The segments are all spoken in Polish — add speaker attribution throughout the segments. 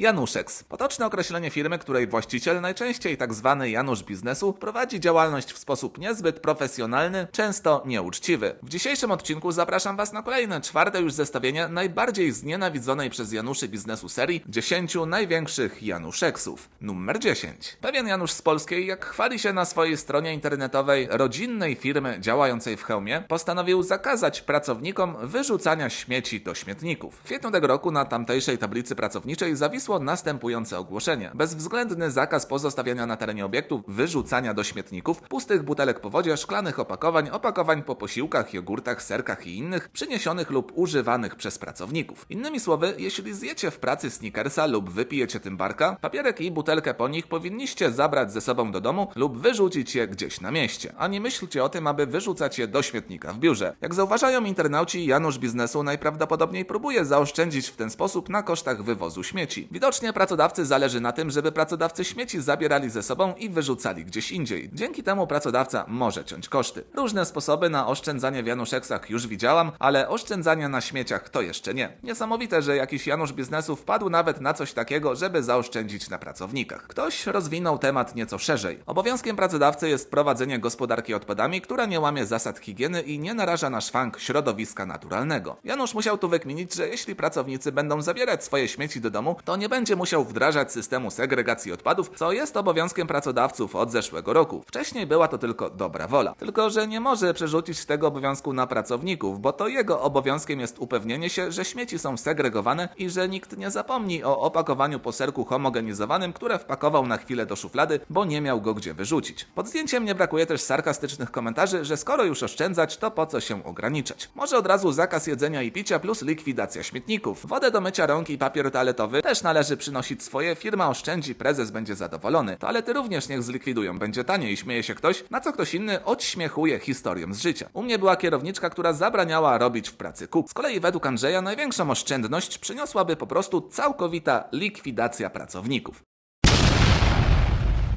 Speaker 1: Januszeks. Potoczne określenie firmy, której właściciel, najczęściej tak zwany Janusz biznesu, prowadzi działalność w sposób niezbyt profesjonalny, często nieuczciwy. W dzisiejszym odcinku zapraszam Was na kolejne, czwarte już zestawienie najbardziej znienawidzonej przez Januszy biznesu serii 10 największych Januszeksów. Numer 10. Pewien Janusz z Polskiej, jak chwali się na swojej stronie internetowej rodzinnej firmy działającej w hełmie, postanowił zakazać pracownikom wyrzucania śmieci do śmietników. W kwietniu tego roku na tamtejszej tablicy pracowniczej następujące ogłoszenie. Bezwzględny zakaz pozostawiania na terenie obiektu wyrzucania do śmietników pustych butelek po wodzie, szklanych opakowań, opakowań po posiłkach, jogurtach, serkach i innych, przyniesionych lub używanych przez pracowników. Innymi słowy, jeśli zjecie w pracy sneakersa lub wypijecie tym barka, papierek i butelkę po nich powinniście zabrać ze sobą do domu lub wyrzucić je gdzieś na mieście. A nie myślcie o tym, aby wyrzucać je do śmietnika w biurze. Jak zauważają internauci, Janusz biznesu najprawdopodobniej próbuje zaoszczędzić w ten sposób na kosztach wywozu śmieci. Widocznie pracodawcy zależy na tym, żeby pracodawcy śmieci zabierali ze sobą i wyrzucali gdzieś indziej. Dzięki temu pracodawca może ciąć koszty. Różne sposoby na oszczędzanie w Januszeksach już widziałam, ale oszczędzanie na śmieciach to jeszcze nie. Niesamowite, że jakiś Janusz biznesu wpadł nawet na coś takiego, żeby zaoszczędzić na pracownikach. Ktoś rozwinął temat nieco szerzej. Obowiązkiem pracodawcy jest prowadzenie gospodarki odpadami, która nie łamie zasad higieny i nie naraża na szwank środowiska naturalnego. Janusz musiał tu wykminić, że jeśli pracownicy będą zabierać swoje śmieci do domu, to nie będzie musiał wdrażać systemu segregacji odpadów, co jest obowiązkiem pracodawców od zeszłego roku. Wcześniej była to tylko dobra wola. Tylko, że nie może przerzucić tego obowiązku na pracowników, bo to jego obowiązkiem jest upewnienie się, że śmieci są segregowane i że nikt nie zapomni o opakowaniu po serku homogenizowanym, które wpakował na chwilę do szuflady, bo nie miał go gdzie wyrzucić. Pod zdjęciem nie brakuje też sarkastycznych komentarzy, że skoro już oszczędzać, to po co się ograniczać. Może od razu zakaz jedzenia i picia plus likwidacja śmietników. Wodę do mycia rąk i papier toaletowy też należy przynosić swoje, firma oszczędzi, prezes będzie zadowolony. Toalety również niech zlikwidują, będzie taniej, śmieje się ktoś, na co ktoś inny odśmiechuje historią z życia. U mnie była kierowniczka, która zabraniała robić w pracy kup. Z kolei według Andrzeja największą oszczędność przyniosłaby po prostu całkowita likwidacja pracowników.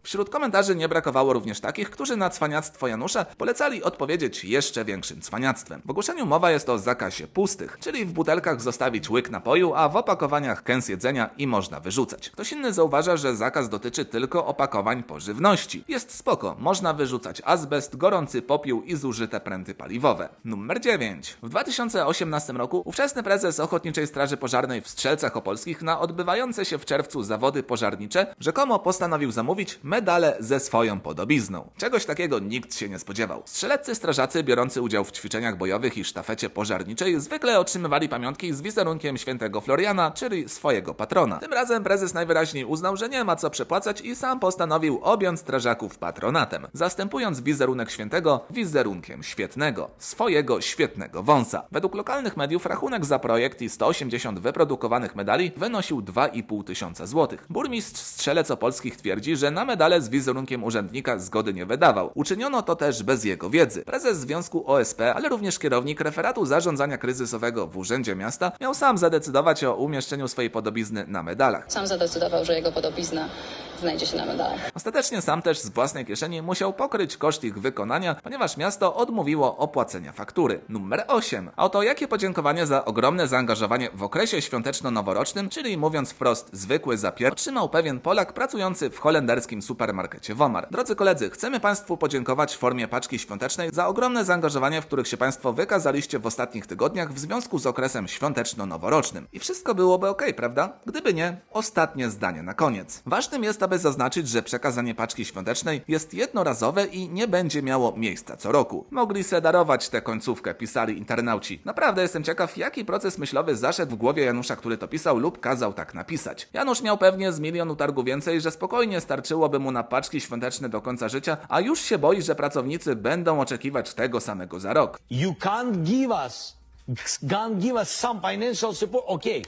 Speaker 1: Wśród komentarzy nie brakowało również takich, którzy na cwaniactwo Janusza polecali odpowiedzieć jeszcze większym cwaniactwem. W ogłoszeniu mowa jest o zakazie pustych, czyli w butelkach zostawić łyk napoju, a w opakowaniach kęs jedzenia i można wyrzucać. Ktoś inny zauważa, że zakaz dotyczy tylko opakowań po żywności. Jest spoko, można wyrzucać azbest, gorący popiół i zużyte pręty paliwowe. Numer 9. W 2018 roku ówczesny prezes Ochotniczej Straży Pożarnej w Strzelcach Opolskich na odbywające się w czerwcu zawody pożarnicze rzekomo postanowił zamówić medale ze swoją podobizną. Czegoś takiego nikt się nie spodziewał. Strzeleccy strażacy biorący udział w ćwiczeniach bojowych i sztafecie pożarniczej zwykle otrzymywali pamiątki z wizerunkiem świętego Floriana, czyli swojego patrona. Tym razem prezes najwyraźniej uznał, że nie ma co przepłacać i sam postanowił objąć strażaków patronatem, zastępując wizerunek świętego wizerunkiem świetnego, swojego świetnego wąsa. Według lokalnych mediów rachunek za projekt i 180 wyprodukowanych medali wynosił 2,5 tysiąca złotych. Burmistrz Strzelec Opolskich twierdzi, że na medale z wizerunkiem urzędnika zgody nie wydawał. Uczyniono to też bez jego wiedzy. Prezes Związku OSP, ale również kierownik referatu zarządzania kryzysowego w Urzędzie Miasta miał sam zadecydować o umieszczeniu swojej podobizny na medalach.
Speaker 2: Sam zadecydował, że jego podobizna znajdzie się na medalach.
Speaker 1: Ostatecznie sam też z własnej kieszeni musiał pokryć koszt ich wykonania, ponieważ miasto odmówiło opłacenia faktury. Numer 8. A oto jakie podziękowanie za ogromne zaangażowanie w okresie świąteczno-noworocznym, czyli mówiąc wprost zwykły zapier, otrzymał pewien Polak pracujący w holenderskim supermarkecie Womar. Drodzy koledzy, chcemy Państwu podziękować w formie paczki świątecznej za ogromne zaangażowanie, w których się Państwo wykazaliście w ostatnich tygodniach w związku z okresem świąteczno-noworocznym. I wszystko byłoby ok, prawda? Gdyby nie, ostatnie zdanie na koniec. Ważnym jest, aby zaznaczyć, że przekazanie paczki świątecznej jest jednorazowe i nie będzie miało miejsca co roku. Mogli se darować tę końcówkę, pisali internauci. Naprawdę jestem ciekaw, jaki proces myślowy zaszedł w głowie Janusza, który to pisał lub kazał tak napisać. Janusz miał pewnie z milionu targu więcej, że spokojnie starczyłoby mu na paczki świąteczne do końca życia, a już się boi, że pracownicy będą oczekiwać tego samego za rok.
Speaker 3: You can't give us, can't give us some financial support. Okay,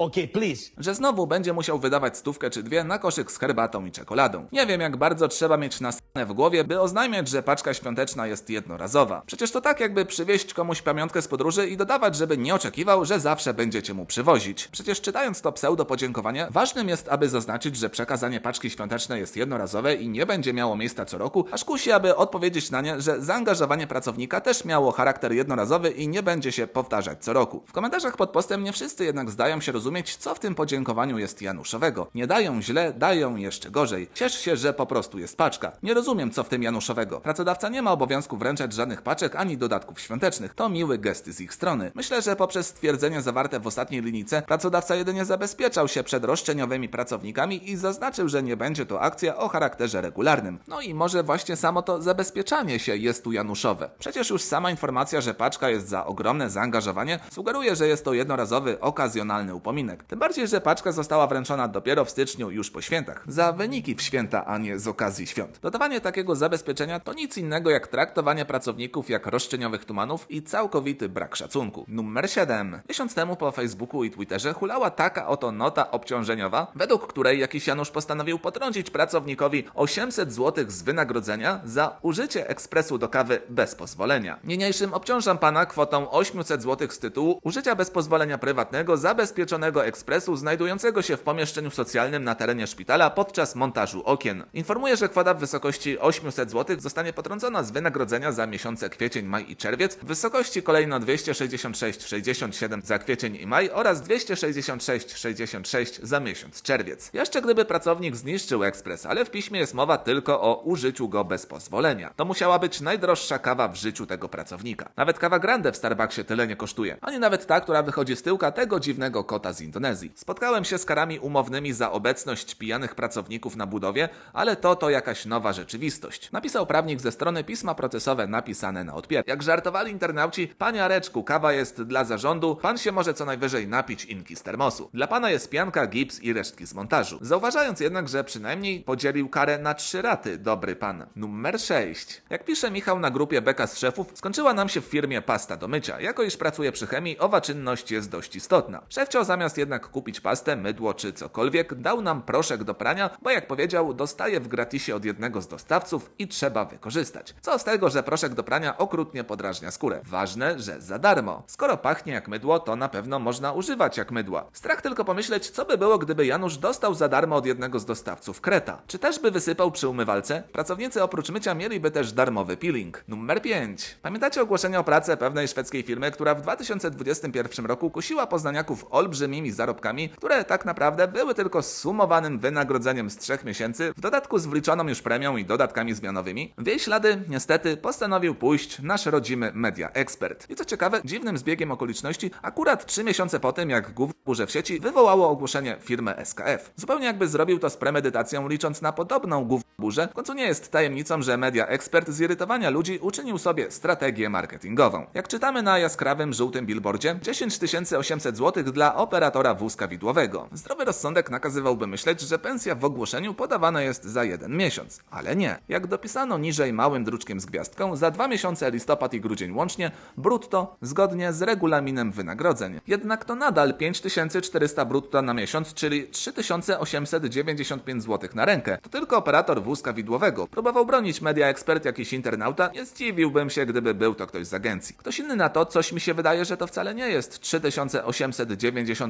Speaker 3: okay, please.
Speaker 1: że znowu będzie musiał wydawać stówkę czy dwie na koszyk z herbatą i czekoladą. Nie wiem, jak bardzo trzeba mieć nastanę w głowie, by oznajmiać, że paczka świąteczna jest jednorazowa. Przecież to tak, jakby przywieźć komuś pamiątkę z podróży i dodawać, żeby nie oczekiwał, że zawsze będziecie mu przywozić. Przecież czytając to pseudo podziękowanie, ważnym jest, aby zaznaczyć, że przekazanie paczki świątecznej jest jednorazowe i nie będzie miało miejsca co roku, aż kusi, aby odpowiedzieć na nie, że zaangażowanie pracownika też miało charakter jednorazowy i nie będzie się powtarzać co roku. W komentarzach pod postem nie wszyscy jednak zdają się rozumieć, zrozumieć, co w tym podziękowaniu jest Januszowego. Nie dają źle, dają jeszcze gorzej. Ciesz się, że po prostu jest paczka. Nie rozumiem, co w tym Januszowego. Pracodawca nie ma obowiązku wręczać żadnych paczek ani dodatków świątecznych. To miły gest z ich strony. Myślę, że poprzez stwierdzenie zawarte w ostatniej linijce pracodawca jedynie zabezpieczał się przed roszczeniowymi pracownikami i zaznaczył, że nie będzie to akcja o charakterze regularnym. No i może właśnie samo to zabezpieczanie się jest tu Januszowe. Przecież już sama informacja, że paczka jest za ogromne zaangażowanie, sugeruje, że jest to jednorazowy, okazjonalny Tym bardziej, że paczka została wręczona dopiero w styczniu, już po świętach. Za wyniki w święta, a nie z okazji świąt. Dodawanie takiego zabezpieczenia to nic innego jak traktowanie pracowników jak roszczeniowych tumanów i całkowity brak szacunku. Numer 7. Miesiąc temu po Facebooku i Twitterze hulała taka oto nota obciążeniowa, według której jakiś Janusz postanowił potrącić pracownikowi 800 zł z wynagrodzenia za użycie ekspresu do kawy bez pozwolenia. Niniejszym obciążam pana kwotą 800 zł z tytułu użycia bez pozwolenia prywatnego zabezpieczonego ekspresu znajdującego się w pomieszczeniu socjalnym na terenie szpitala podczas montażu okien. Informuję, że kwota w wysokości 800 zł zostanie potrącona z wynagrodzenia za miesiące kwiecień, maj i czerwiec w wysokości kolejno 266,67 za kwiecień i maj oraz 266,66 za miesiąc czerwiec. Jeszcze gdyby pracownik zniszczył ekspres, ale w piśmie jest mowa tylko o użyciu go bez pozwolenia. To musiała być najdroższa kawa w życiu tego pracownika. Nawet kawa grande w Starbucksie tyle nie kosztuje, ani nawet ta, która wychodzi z tyłka tego dziwnego kota z Indonezji. Spotkałem się z karami umownymi za obecność pijanych pracowników na budowie, ale to to jakaś nowa rzeczywistość. Napisał prawnik ze strony pisma procesowe napisane na odpier. Jak żartowali internauci, panie Areczku, kawa jest dla zarządu, pan się może co najwyżej napić inki z termosu. Dla pana jest pianka, gips i resztki z montażu. Zauważając jednak, że przynajmniej podzielił karę na trzy raty, dobry pan. Numer 6. Jak pisze Michał na grupie Beka z szefów, skończyła nam się w firmie pasta do mycia. Jako iż pracuje przy chemii, owa czynność jest dość istotna. Szef chciał zamiast jednak kupić pastę, mydło czy cokolwiek, dał nam proszek do prania, bo jak powiedział, dostaje w gratisie od jednego z dostawców i trzeba wykorzystać. Co z tego, że proszek do prania okrutnie podrażnia skórę? Ważne, że za darmo. Skoro pachnie jak mydło, to na pewno można używać jak mydła. Strach tylko pomyśleć, co by było, gdyby Janusz dostał za darmo od jednego z dostawców kreta. Czy też by wysypał przy umywalce? Pracownicy oprócz mycia mieliby też darmowy peeling. Numer 5. Pamiętacie ogłoszenie o pracę pewnej szwedzkiej firmy, która w 2021 roku kusiła poznaniaków olbrzymimi zarobkami, które tak naprawdę były tylko sumowanym wynagrodzeniem z trzech miesięcy, w dodatku z wliczoną już premią i dodatkami zmianowymi? W jej ślady, niestety, postanowił pójść nasz rodzimy media ekspert. I co ciekawe, dziwnym zbiegiem okoliczności, akurat trzy miesiące po tym, jak gówno burze w sieci wywołało ogłoszenie firmy SKF. Zupełnie jakby zrobił to z premedytacją, licząc na podobną gówno burzę, w końcu nie jest tajemnicą, że media ekspert irytowania ludzi uczynił sobie strategię marketingową. Jak czytamy na jaskrawym, żółtym billboardzie, 10 800 zł dla operatora wózka widłowego. Zdrowy rozsądek nakazywałby myśleć, że pensja w ogłoszeniu podawana jest za jeden miesiąc. Ale nie. Jak dopisano niżej małym druczkiem z gwiazdką, za dwa miesiące listopad i grudzień łącznie, brutto, zgodnie z regulaminem wynagrodzeń. Jednak to nadal 5400 brutto na miesiąc, czyli 3895 zł na rękę. To tylko operator wózka widłowego. Próbował bronić media ekspert jakiś internauta, nie zdziwiłbym się, gdyby był to ktoś z agencji. Ktoś inny na to, coś mi się wydaje, że to wcale nie jest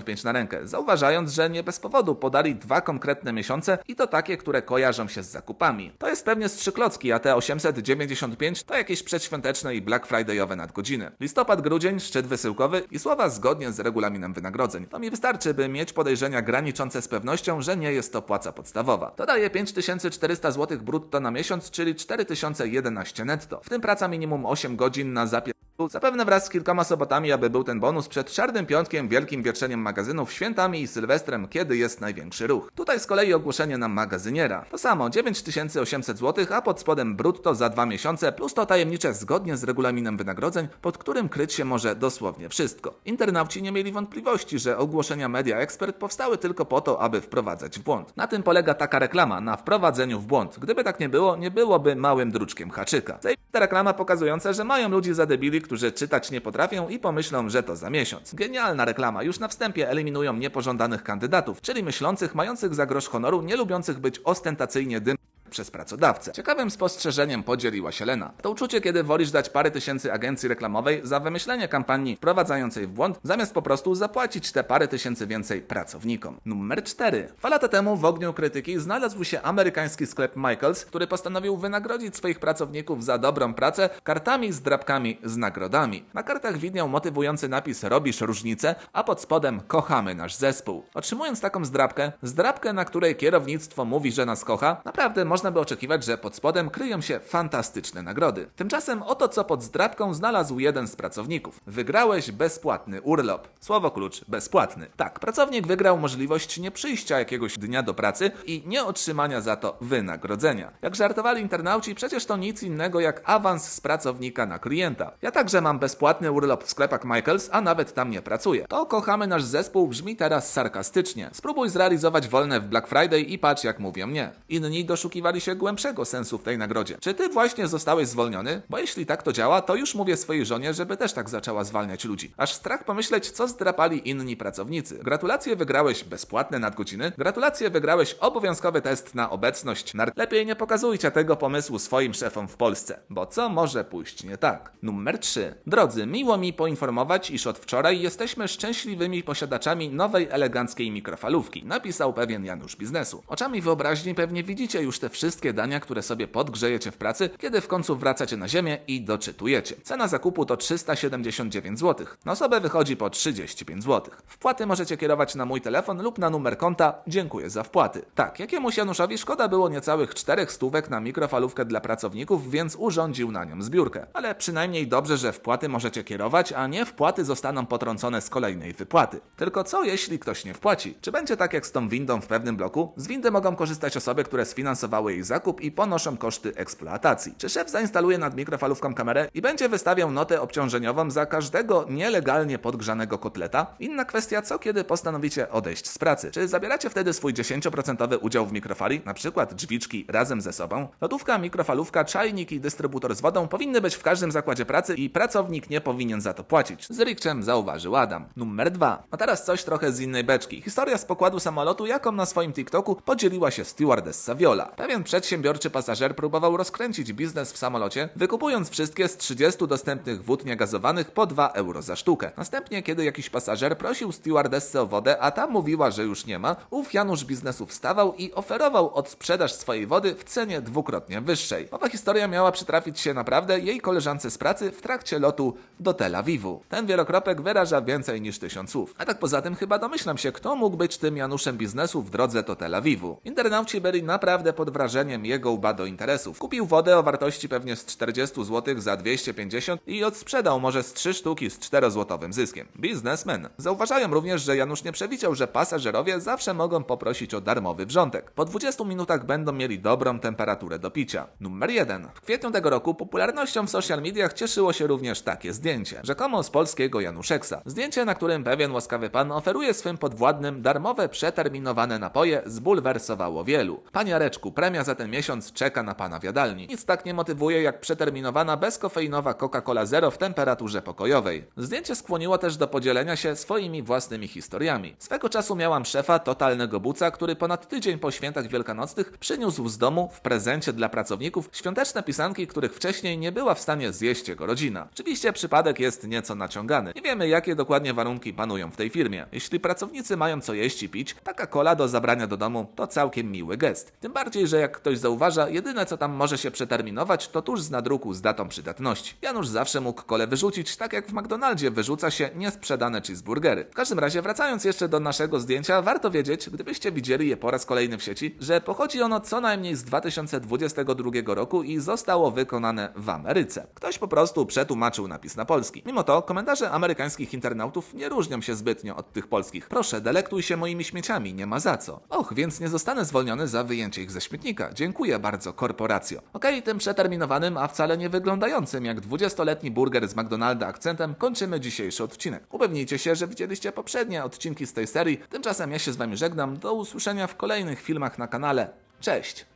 Speaker 1: 3895 na rękę, zauważając, że nie bez powodu podali dwa konkretne miesiące i to takie, które kojarzą się z zakupami. To jest pewnie strzyklocki, a te 895 to jakieś przedświąteczne i Black Friday'owe nadgodziny. Listopad, grudzień, szczyt wysyłkowy i słowa zgodnie z regulaminem wynagrodzeń. To mi wystarczy, by mieć podejrzenia graniczące z pewnością, że nie jest to płaca podstawowa. To daje 5400 zł brutto na miesiąc, czyli 4011 netto. W tym praca minimum 8 godzin na zapier... Zapewne wraz z kilkoma sobotami, aby był ten bonus przed czarnym piątkiem, wielkim wietrzeniem magazynów, świętami i sylwestrem, kiedy jest największy ruch. Tutaj z kolei ogłoszenie na magazyniera. To samo, 9800 zł, a pod spodem brutto za dwa miesiące, plus to tajemnicze zgodnie z regulaminem wynagrodzeń, pod którym kryć się może dosłownie wszystko. Internauci nie mieli wątpliwości, że ogłoszenia Media Expert powstały tylko po to, aby wprowadzać w błąd. Na tym polega taka reklama, na wprowadzeniu w błąd. Gdyby tak nie było, nie byłoby małym druczkiem haczyka. Ta reklama pokazująca, że mają ludzi za debili, którzy czytać nie potrafią i pomyślą, że to za miesiąc. Genialna reklama, już na wstępie eliminują niepożądanych kandydatów, czyli myślących, mających za grosz honoru, nie lubiących być ostentacyjnie dym przez pracodawcę. Ciekawym spostrzeżeniem podzieliła się Lena. To uczucie, kiedy wolisz dać parę tysięcy agencji reklamowej za wymyślenie kampanii wprowadzającej w błąd, zamiast po prostu zapłacić te parę tysięcy więcej pracownikom. Numer 4. Dwa lata temu w ogniu krytyki znalazł się amerykański sklep Michaels, który postanowił wynagrodzić swoich pracowników za dobrą pracę kartami z drapkami z nagrodami. Na kartach widniał motywujący napis robisz różnicę, a pod spodem kochamy nasz zespół. Otrzymując taką zdrapkę, zdrapkę, na której kierownictwo mówi, że nas kocha, naprawdę można by oczekiwać, że pod spodem kryją się fantastyczne nagrody. Tymczasem oto co pod zdrapką znalazł jeden z pracowników. Wygrałeś bezpłatny urlop. Słowo klucz bezpłatny. Tak, pracownik wygrał możliwość nie przyjścia jakiegoś dnia do pracy i nie otrzymania za to wynagrodzenia. Jak żartowali internauci, przecież to nic innego jak awans z pracownika na klienta. Ja także mam bezpłatny urlop w sklepach Michaels, a nawet tam nie pracuję. To kochamy nasz zespół brzmi teraz sarkastycznie. Spróbuj zrealizować wolne w Black Friday i patrz jak mówią nie. Inni doszukiwali się głębszego sensu w tej nagrodzie. Czy ty właśnie zostałeś zwolniony? Bo jeśli tak to działa, to już mówię swojej żonie, żeby też tak zaczęła zwalniać ludzi. Aż strach pomyśleć, co zdrapali inni pracownicy. Gratulacje, wygrałeś bezpłatne nadgodziny. Gratulacje, wygrałeś obowiązkowy test na obecność. Lepiej nie pokazujcie tego pomysłu swoim szefom w Polsce, bo co może pójść nie tak? Numer 3. Drodzy, miło mi poinformować, iż od wczoraj jesteśmy szczęśliwymi posiadaczami nowej eleganckiej mikrofalówki, napisał pewien Janusz Biznesu. Oczami wyobraźni pewnie widzicie już te wszystkie dania, które sobie podgrzejecie w pracy, kiedy w końcu wracacie na ziemię i doczytujecie. Cena zakupu to 379 zł. Na osobę wychodzi po 35 zł. Wpłaty możecie kierować na mój telefon lub na numer konta. Dziękuję za wpłaty. Tak, jakiemuś Januszowi szkoda było niecałych czterech stówek na mikrofalówkę dla pracowników, więc urządził na nią zbiórkę. Ale przynajmniej dobrze, że wpłaty możecie kierować, a nie wpłaty zostaną potrącone z kolejnej wypłaty. Tylko co jeśli ktoś nie wpłaci? Czy będzie tak jak z tą windą w pewnym bloku? Z windy mogą korzystać osoby, które sfinansowały jej zakup i ponoszą koszty eksploatacji. Czy szef zainstaluje nad mikrofalówką kamerę i będzie wystawiał notę obciążeniową za każdego nielegalnie podgrzanego kotleta? Inna kwestia, co kiedy postanowicie odejść z pracy? Czy zabieracie wtedy swój 10% udział w mikrofali, na przykład drzwiczki razem ze sobą? Lodówka, mikrofalówka, czajnik i dystrybutor z wodą powinny być w każdym zakładzie pracy i pracownik nie powinien za to płacić. Z rikczem zauważył Adam. Numer 2. A teraz coś trochę z innej beczki. Historia z pokładu samolotu, jaką na swoim TikToku podzieliła się stewardessa Viola. Pewien przedsiębiorczy pasażer próbował rozkręcić biznes w samolocie, wykupując wszystkie z 30 dostępnych wód niegazowanych po 2 euro za sztukę. Następnie, kiedy jakiś pasażer prosił stewardessę o wodę, a ta mówiła, że już nie ma, ów Janusz biznesu wstawał i oferował odsprzedaż swojej wody w cenie dwukrotnie wyższej. Owa historia miała przytrafić się naprawdę jej koleżance z pracy w trakcie lotu do Tel Awiwu. Ten wielokropek wyraża więcej niż tysiąc słów. A tak poza tym chyba domyślam się, kto mógł być tym Januszem biznesu w drodze do Tel Awiwu. Internauci byli naprawdę pod wrażeniem jego łba do interesów. Kupił wodę o wartości pewnie z 40 zł za 250 i odsprzedał może z 3 sztuki z 4-złotowym zyskiem. Biznesmen. Zauważają również, że Janusz nie przewidział, że pasażerowie zawsze mogą poprosić o darmowy wrzątek. Po 20 minutach będą mieli dobrą temperaturę do picia. Numer 1. W kwietniu tego roku popularnością w social mediach cieszyło się również takie zdjęcie. Rzekomo z polskiego Januszeksa. Zdjęcie, na którym pewien łaskawy pan oferuje swym podwładnym darmowe, przeterminowane napoje, zbulwersowało wielu. Panie Areczku, premia za ten miesiąc czeka na pana w jadalni. Nic tak nie motywuje jak przeterminowana, bezkofeinowa Coca-Cola Zero w temperaturze pokojowej. Zdjęcie skłoniło też do podzielenia się swoimi własnymi historiami. Swego czasu miałam szefa, totalnego buca, który ponad tydzień po świętach wielkanocnych przyniósł z domu w prezencie dla pracowników świąteczne pisanki, których wcześniej nie była w stanie zjeść jego rodzina. Oczywiście przypadek jest nieco naciągany. Nie wiemy, jakie dokładnie warunki panują w tej firmie. Jeśli pracownicy mają co jeść i pić, taka kola do zabrania do domu to całkiem miły gest. Tym bardziej, że jak ktoś zauważa, jedyne co tam może się przeterminować, to tuż z nadruku z datą przydatności. Janusz zawsze mógł kole wyrzucić, tak jak w McDonaldzie wyrzuca się niesprzedane cheeseburgery. W każdym razie, wracając jeszcze do naszego zdjęcia, warto wiedzieć, gdybyście widzieli je po raz kolejny w sieci, że pochodzi ono co najmniej z 2022 roku i zostało wykonane w Ameryce. Ktoś po prostu przetłumaczył napis na polski. Mimo to komentarze amerykańskich internautów nie różnią się zbytnio od tych polskich. Proszę, delektuj się moimi śmieciami, nie ma za co. Och, więc nie zostanę zwolniony za wyjęcie ich ze śmietnika. Dziękuję bardzo, korporacjo. Okej, tym przeterminowanym, a wcale nie wyglądającym jak 20-letni burger z McDonalda akcentem kończymy dzisiejszy odcinek. Upewnijcie się, że widzieliście poprzednie odcinki z tej serii. Tymczasem ja się z wami żegnam. Do usłyszenia w kolejnych filmach na kanale. Cześć!